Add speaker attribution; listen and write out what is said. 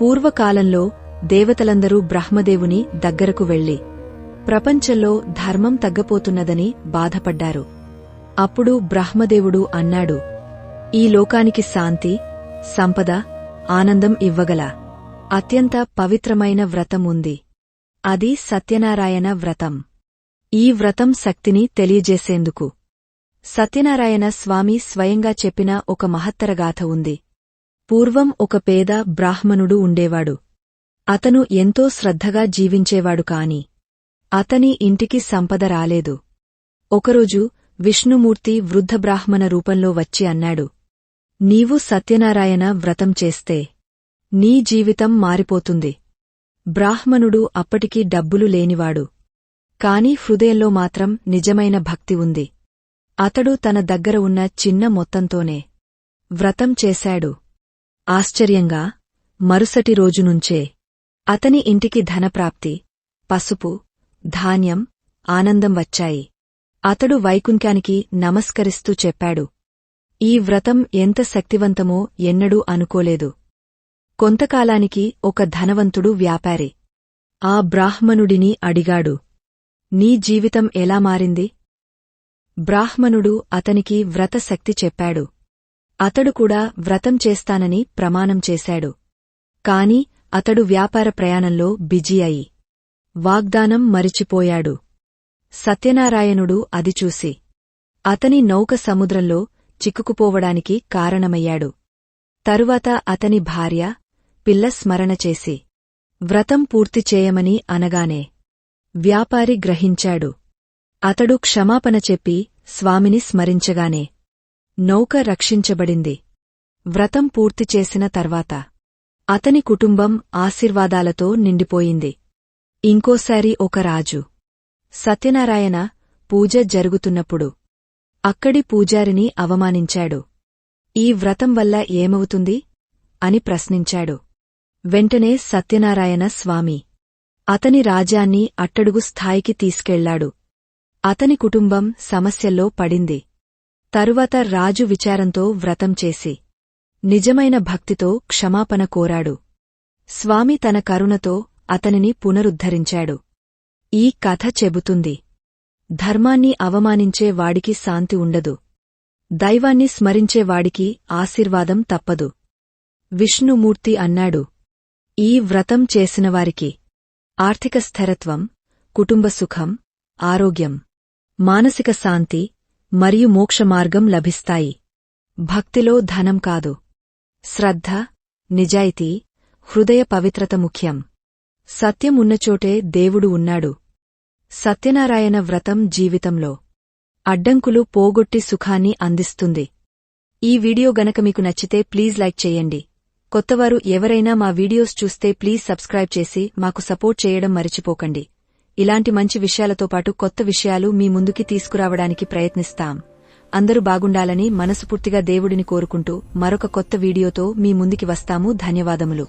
Speaker 1: పూర్వకాలంలో దేవతలందరూ బ్రహ్మదేవుని దగ్గరకు వెళ్ళి ప్రపంచంలో ధర్మం తగ్గపోతున్నదని బాధపడ్డారు. అప్పుడు బ్రహ్మదేవుడు అన్నాడు ఈ లోకానికి శాంతి సంపద ఆనందం ఇవ్వగల అత్యంత పవిత్రమైన వ్రతం ఉంది. అది సత్యనారాయణ వ్రతం. ఈ వ్రతం శక్తిని తెలియజేసేందుకు సత్యనారాయణ స్వామి స్వయంగా చెప్పిన ఒక మహత్తరగాథ ఉంది. పూర్వం ఒక పేద బ్రాహ్మణుడు ఉండేవాడు. అతను ఎంతో శ్రద్ధగా జీవించేవాడు కాని అతని ఇంటికి సంపద రాలేదు. ఒకరోజు విష్ణుమూర్తి వృద్ధ బ్రాహ్మణ రూపంలో వచ్చి అన్నాడు నీవు సత్యనారాయణ వ్రతం చేస్తే నీ జీవితం మారిపోతుంది. బ్రాహ్మణుడు అప్పటికీ డబ్బులు లేనివాడు కాని హృదయంలో మాత్రం నిజమైన భక్తి ఉంది. అతడు తన దగ్గర ఉన్న చిన్న మొత్తంతోనే వ్రతం చేశాడు. ఆశ్చర్యంగా మరుసటి రోజునుంచే అతని ఇంటికి ధనప్రాప్తి పసుపు ధాన్యం ఆనందం వచ్చాయి. అతడు వైకుంఠానికి నమస్కరిస్తూ చెప్పాడు ఈ వ్రతం ఎంత శక్తివంతమో ఎన్నడూ అనుకోలేదు. కొంతకాలానికి ఒక ధనవంతుడు వ్యాపారి. ఆ బ్రాహ్మణుడిని అడిగాడు నీ జీవితం ఎలా మారింది బ్రాహ్మణుడు అతనికి వ్రతశక్తి చెప్పాడు అతడు కూడా వ్రతం చేస్తానని ప్రమాణం చేశాడు. కాని అతడు వ్యాపార ప్రయాణంలో బిజీ అయి వాగ్దానం మరిచిపోయాడు. సత్యనారాయణుడు అది చూసి అతని నౌక సముద్రంలో చిక్కుకుపోవడానికి కారణమయ్యాడు. తరువాత అతని భార్య పిల్ల స్మరణ చేసి వ్రతం పూర్తి చేయమని అనగానే వ్యాపారి గ్రహించాడు. అతడు క్షమాపణ చెప్పి స్వామిని స్మరించగానే నౌక రక్షించబడింది. వ్రతం పూర్తి చేసిన తర్వాత అతని కుటుంబం ఆశీర్వాదాలతో నిండిపోయింది. ఇంకోసారి ఒక రాజు సత్యనారాయణ పూజ జరుగుతున్నప్పుడు అక్కడి పూజారిని అవమానించాడు. ఈ వ్రతం వల్ల ఏమవుతుంది? అని ప్రశ్నించాడు. వెంటనే సత్యనారాయణ స్వామి అతని రాజ్యాన్ని అట్టడుగు స్థాయికి తీసుకెళ్ళాడు. అతని కుటుంబం సమస్యల్లో పడింది. తరువాత రాజు విచారంతో వ్రతం చేసి నిజమైన భక్తితో క్షమాపణ కోరాడు. స్వామి తన కరుణతో అతనిని పునరుద్ధరించాడు. ఈ కథ చెబుతుంది. ధర్మాన్ని అవమానించే వాడికి శాంతి ఉండదు. దైవాన్ని స్మరించేవాడికి ఆశీర్వాదం తప్పదు. విష్ణుమూర్తి అన్నాడు. ఈ వ్రతం చేసినవారికి ఆర్థిక స్థిరత్వం కుటుంబ సుఖం ఆరోగ్యం మానసిక శాంతి మరియు మోక్షమార్గం లభిస్తాయి. భక్తిలో ధనం కాదు. శ్రద్ధ నిజాయితీ హృదయ పవిత్రత ముఖ్యం. సత్యం ఉన్నచోటే దేవుడు ఉన్నాడు. సత్యనారాయణ వ్రతం జీవితంలో. అడ్డంకులు పోగొట్టి సుఖాన్ని అందిస్తుంది. ఈ వీడియో గనక మీకు నచ్చితే ప్లీజ్ లైక్ చేయండి. కొత్తవారు ఎవరైనా మా వీడియోస్ చూస్తే ప్లీజ్ సబ్స్క్రైబ్ చేసి మాకు సపోర్ట్ చేయడం మరిచిపోకండి. ఇలాంటి మంచి విషయాలతో పాటు కొత్త విషయాలు మీ ముందుకి తీసుకురావడానికి ప్రయత్నిస్తాం. అందరూ బాగుండాలని మనసుపూర్తిగా దేవుడిని కోరుకుంటూ మరొక కొత్త వీడియోతో మీ ముందుకి వస్తాము. ధన్యవాదములు.